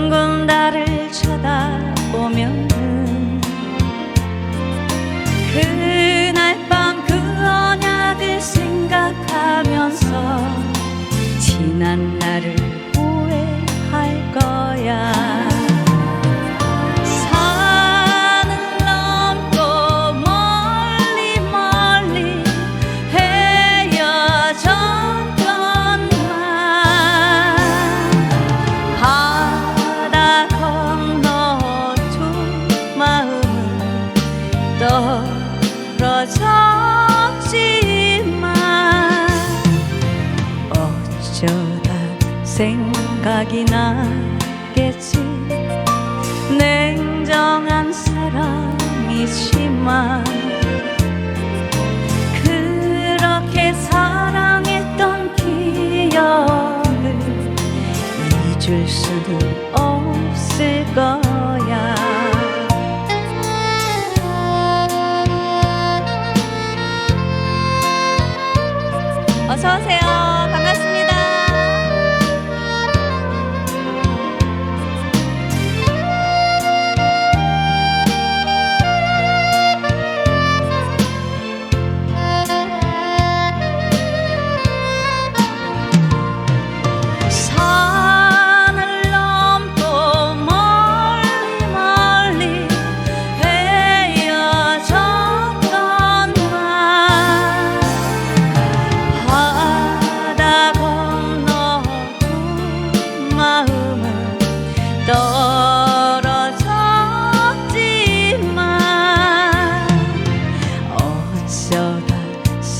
둥근 달을 쳐다보면은 그 떨어졌지만 어쩌다 생각이 나겠지? 냉정한 사람이지만 그렇게 사랑했던 기억을 잊을 수는 없을 거 어서 오세요.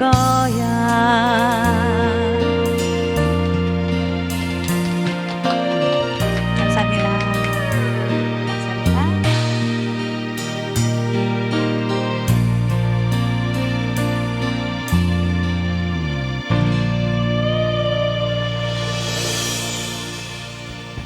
없을 거야